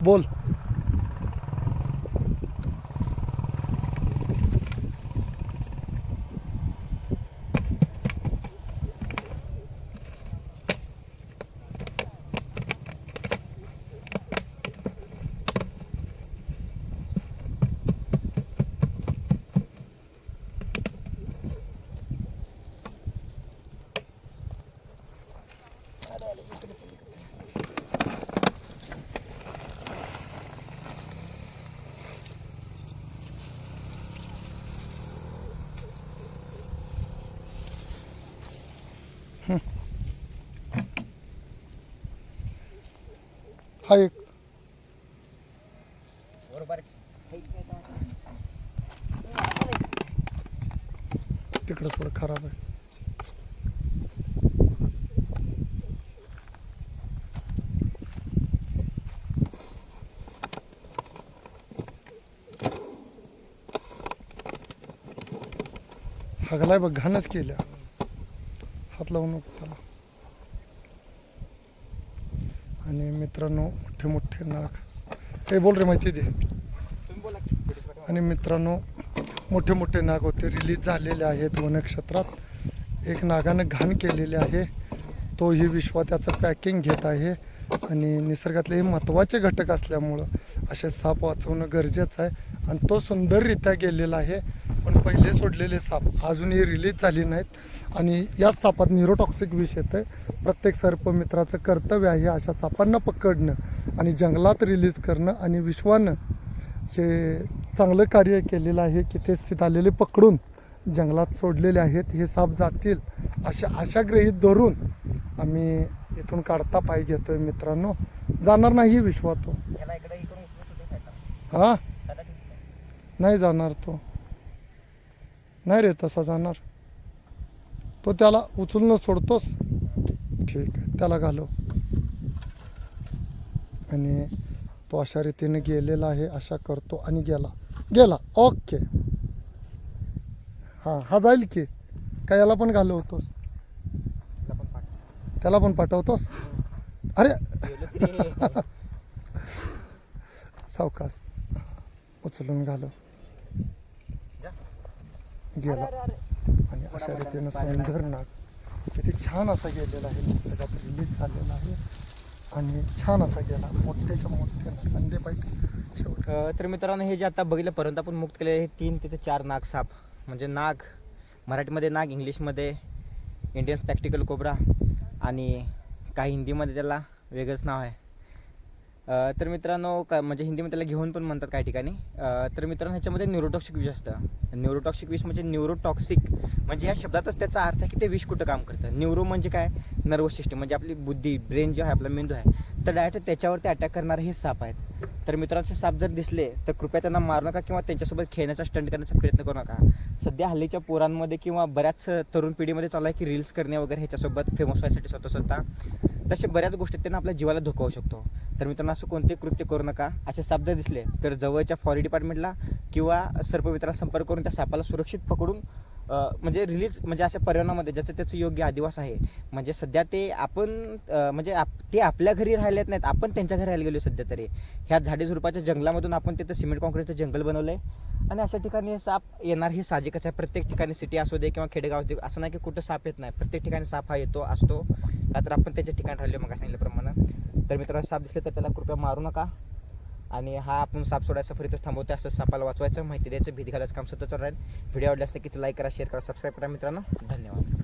बोल। हा एक. तिकडं थोडं खराब आहे. हगलाय बघ घाणच केल्या. हात लावू नको त्याला आणि मित्रांनो मोठे मोठे नाग. काही बोल रे माहिती दे. आणि मित्रांनो मोठे मोठे नाग होते. रिलीज झालेले आहेत वनक्षेत्रात. एक नागानं घाण केलेले आहे. तोही विश्वा त्याचं पॅकिंग घेत आहे. आणि निसर्गातले हे महत्त्वाचे घटक असल्यामुळं असे साप वाचवणं गरजेचं आहे. आणि तो सुंदररित्या गेलेला आहे. पण पहिले सोडलेले साप अजूनही रिलीज झाले नाहीत. आणि याच सापात न्यूरोटॉक्सिक विष येतं प्रत्येक सर्पमित्राचं कर्तव्य आहे अशा सापांना पकडणं आणि जंगलात रिलीज करणं आणि विश्वानं हे चांगलं कार्य केलेलं आहे की ते स्थित आलेले पकडून जंगलात सोडलेले आहेत. हे साप जातील अशा आशा गृहीत धरून आम्ही इथून काढता पाय घेतोय मित्रांनो. जाणार नाही विश्वा तो. याला इकडे इकडून उचलून सुद्धा टाका. हा. नाही जाणार तो. नाही रे तसा जाणार. तो त्याला उचलून सोडतोस. ठीक आहे त्याला घालव. आणि तो अशा रीतीने गेलेला आहे अशा करतो आणि गेला. गेला ओके. हां हा जाईल की. का याला पण घालवतोस? त्याला पण पाठवतोस? अरे! सावकास सावकाश उचलून घालव. गेला. आणि अशा रीतीनं सुंदर नाग. किती छान असा गेलेला आहे. निसर्गात रिलीज झालेला आहे. आणि छान असा गेला. मोठ्याच्या मोठ्या कंदे पाहिजे शेवट. तर मित्रांनो हे जे आता बघितलं पर्यंत आपण मुक्त केले हे तीन तिथे चार नाग साप. म्हणजे नाग मराठीमध्ये नाग इंग्लिशमध्ये इंडियन स्पॅक्टिकल कोबरा आणि काही हिंदीमध्ये त्याला वेगळंच नाव आहे. तर मित्रांनो का म्हणजे हिंदीमध्ये त्याला घेऊन पण म्हणतात काही ठिकाणी. तर मित्रांनो ह्याच्यामध्ये न्यूरोटॉक्सिक विष असतं. न्यूरोटॉक्सिक विष म्हणजे न्यूरोटॉक्सिक म्हणजे या शब्दातच त्याचा अर्थ आहे की ते विष कुठं काम करतं. न्यूरो म्हणजे काय? नर्वस सिस्टम म्हणजे आपली बुद्धी ब्रेन जो आहे आपला मेंदू आहे तर डायरेक्ट त्याच्यावरती अटॅक करणारे हे साप आहेत. तर मित्रांचे साप जर दिसले तर कृपया त्यांना मारू नका किंवा त्यांच्यासोबत खेळण्याचा स्टंट करण्याचा प्रयत्न करू नका. सध्या हल्लीच्या पोरांमध्ये किंवा बऱ्याच तरुण पिढीमध्ये चालू आहे की रील्स करणे वगैरे ह्याच्यासोबत फेमस व्हायसाठी स्वतः स्वतः. तसे बऱ्याच गोष्टी त्यांना आपल्या जीवाला धोका होऊ शकतो. तर मित्रांनो असं कोणते कृत्य करू नका. असे साप जर दिसले तर जवळच्या फॉरेस्ट डिपार्टमेंटला किंवा सर्पमित्राला संपर्क करून त्या सापाला सुरक्षित पकडून म्हणजे रिलीज म्हणजे अशा पर्यावरणामध्ये ज्याचं त्याचं योग्य आदिवास आहे. म्हणजे सध्या ते आपण म्हणजे आप ते आपल्या घरी राहिलेत नाहीत आपण त्यांच्या घरी राहायला गेलो सध्या तरी. ह्या झाडे झुडपाच्या जंगलामधून आपण तिथं सिमेंट कॉन्क्रीटचं जंगल बनवलं आहे आणि अशा ठिकाणी हे साप येणार हे साहजिकच आहे. प्रत्येक ठिकाणी सिटी असू दे किंवा खेडेगाव असू दे असं नाही की कुठं साप येत नाही. प्रत्येक ठिकाणी साप हा येतो असतो. का तर आपण त्याच्या ठिकाणी राहिलो मग सांगितल्याप्रमाणे. तर मित्रांनो साप दिसले तर त्याला कृपया मारू नका. आणि हा आपण साप सोडायचा फरीतच थांबवतो असं सापाला वाचवायचं माहिती द्यायचं भीती घालायचं काम सतत राहील. व्हिडिओ आवडल्यास नक्कीच लाईक करा शेअर करा सबस्क्राईब करा मित्रांनो. धन्यवाद.